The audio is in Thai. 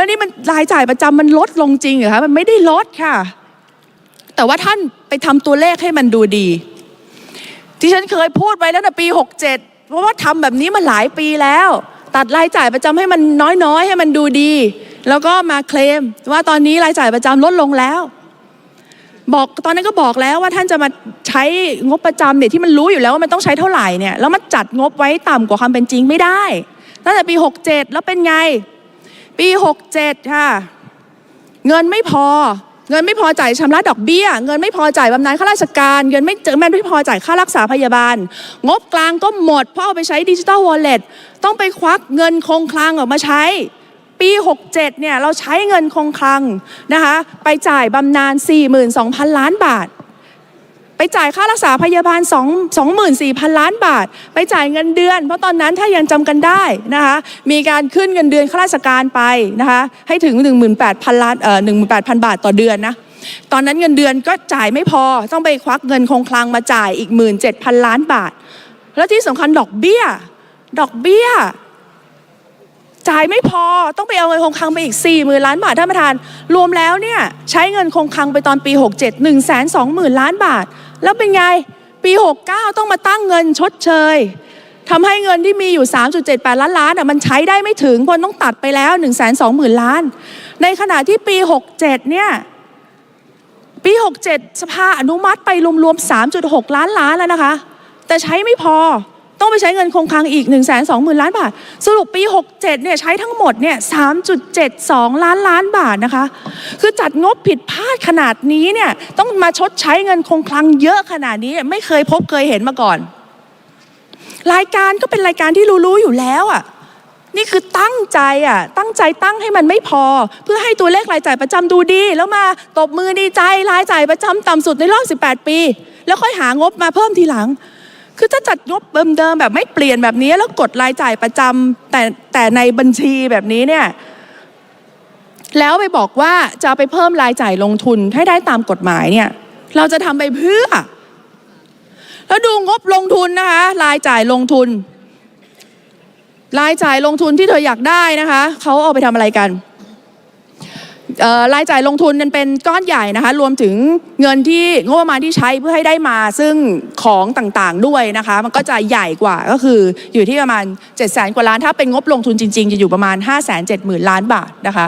แล้วนี่มันรายจ่ายประจำมันลดลงจริงเหรอคะมันไม่ได้ลดค่ะ แต่ว่าท่านไปทำตัวเลขให้มันดูดี ที่ฉันเคยพูดไว้แล้วนะปี 67 เพราะว่าทำแบบนี้มาหลายปีแล้ว ตัดรายจ่ายประจำให้มันน้อยๆ ให้มันดูดี แล้วก็มาเคลมว่าตอนนี้รายจ่ายประจำลดลงแล้ว บอกตอนนั้นก็บอกแล้วว่าท่านจะมาใช้งบประจำเนี่ยที่มันรู้อยู่แล้วว่ามันต้องใช้เท่าไหร่เนี่ยแล้วมันจัดงบไว้ต่ำกว่าความเป็นจริงไม่ได้ตั้งแต่ปี 67 แล้วเป็นไง ปี 67 ค่ะ เงินไม่พอ เงินไม่พอจ่ายชำระดอกเบี้ย เงินไม่พอจ่ายบำนาญข้าราชการ เงินไม่เจอแม่ไม่พอจ่ายค่ารักษาพยาบาล งบกลางก็หมด เพราะเอาไปใช้ดิจิ t a ลวอลเล็ตต้องไปควักเงินคงคลังออกมาใช้ ปี 67 เนี่ยเราใช้เงินคงคลังนะคะ ไปจ่ายบำนาญ42,000 ล้านบาท ไปจ่ายค่ารักษาพยาบาล2 24,000 ล้านบาท ไปจ่ายเงินเดือน เพราะตอนนั้นถ้ายังจำกันได้นะคะมีการขึ้นเงินเดือนข้าราชการไปนะคะให้ถึง 18,000ล้านเอ่อ18,000 บาทต่อเดือนนะตอนนั้นเงินเดือนก็จ่ายไม่พอต้องไปควักเงินคงคลังมาจ่ายอีก 17,000 ล้านบาท แล้วที่สำคัญดอกเบี้ย ดอกเบี้ยายไม่พอต้องไปเอาเงินคงคลังไปอีก4 0,000ล้านบาทท่านประธาน รวมแล้วเนี่ยใช้เงินคงคลังไปตอนปี 67 1 2 0 0 0 0 ล้านบาท แล้วเป็นไงปี 69 ต้องมาตั้งเงินชดเชยทำให้เงินที่มีอยู่ 3.78 ล้านล้านอะมันใช้ได้ไม่ถึงเพราะต้องตัดไปแล้ว 1 2 0 0 0 0 ล้าน ในขณะที่ปี 67 เนี่ยปี 67 สภาอนุมัติไปรวมๆ 3.6 ล้านล้านแล้วนะคะ แต่ใช้ไม่พอ ต้องไปใช้เงินคงคลังอีก 1 2 0 0 0 0 ล้านบาท สรุปปี 67เนี่ยใช้ทั้งหมดเนี่ย3.72 ล้านล้านบาทนะคะ คือจัดงบผิดพลาดขนาดนี้เนี่ยต้องมาชดใช้เงินคงคลังเยอะขนาดนี้ไม่เคยพบเคยเห็นมาก่อน รายการก็เป็นรายการที่รู้ๆอยู่แล้วอะนี่คือตั้งใจอะ ตั้งใจตั้งให้มันไม่พอ เพื่อให้ตัวเลขรายจ่ายประจำดูดี แล้วมาตบมือดีใจรายจ่ายประจำต่ำสุดในรอบ 18 ปี แล้วค่อยหางบมาเพิ่มทีหลัง คือถ้าจัดงบเดิมๆแบบไม่เปลี่ยนแบบนี้แล้วกดรายจ่ายประจำแต่แต่ในบัญชีแบบนี้เนี่ยแล้วไปบอกว่าจะไปเพิ่มรายจ่ายลงทุนให้ได้ตามกฎหมายเนี่ยเราจะทำไปเพื่อ แล้วดูงบลงทุนนะคะรายจ่ายลงทุน รายจ่ายลงทุนที่เธออยากได้นะคะเขาเอาไปทำอะไรกัน รายจ่ายลงทุนนั้นเป็นก้อนใหญ่นะคะ รวมถึงเงินที่งบประมาณที่ใช้เพื่อให้ได้มาซึ่งของต่างๆด้วยนะคะ มันก็จะใหญ่กว่าก็คืออยู่ที่ประมาณ7 0 0 0 0 0กว่าล้าน ถ้าเป็นงบลงทุนจริง ๆ จะอยู่ประมาณ 5 7 0 0 0 0ล้านบาทนะคะ